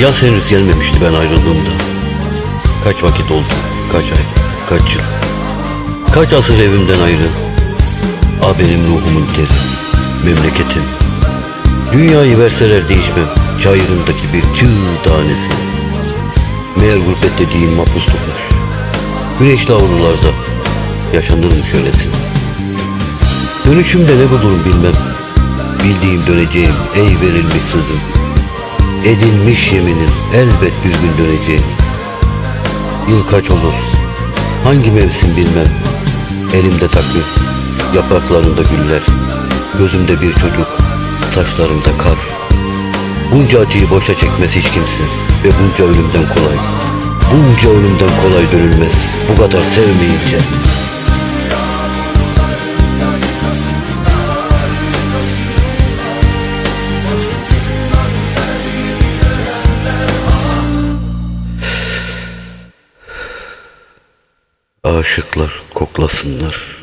Yaz henüz gelmemişti ben ayrıldığımda. Kaç vakit oldu, kaç ay, kaç yıl. Kaç asır evimden ayrı. A benim ruhumun teri, memleketim. Dünyayı verseler değişmem, çayırındaki bir çığ tanesi. Meğer gurbet dediğin mapusluklar. Güneşli avlularda yaşanırmış öylesin. Dönüşümde ne bulurum bilmem. Bildiğim döneceğim, ey verilmiş sözüm. Edilmiş yeminim, elbet bir gün döneceğim. Yıl kaç olur, hangi mevsim bilmem. Elimde takvim, yapraklarında güller. Gözümde bir çocuk, saçlarımda kar. Bunca acıyı boşa çekmez hiç kimse ve bunca ölümden kolay. Bunca ölümden kolay dönülmez bu kadar sevmeyince. Aşıklar koklasınlar.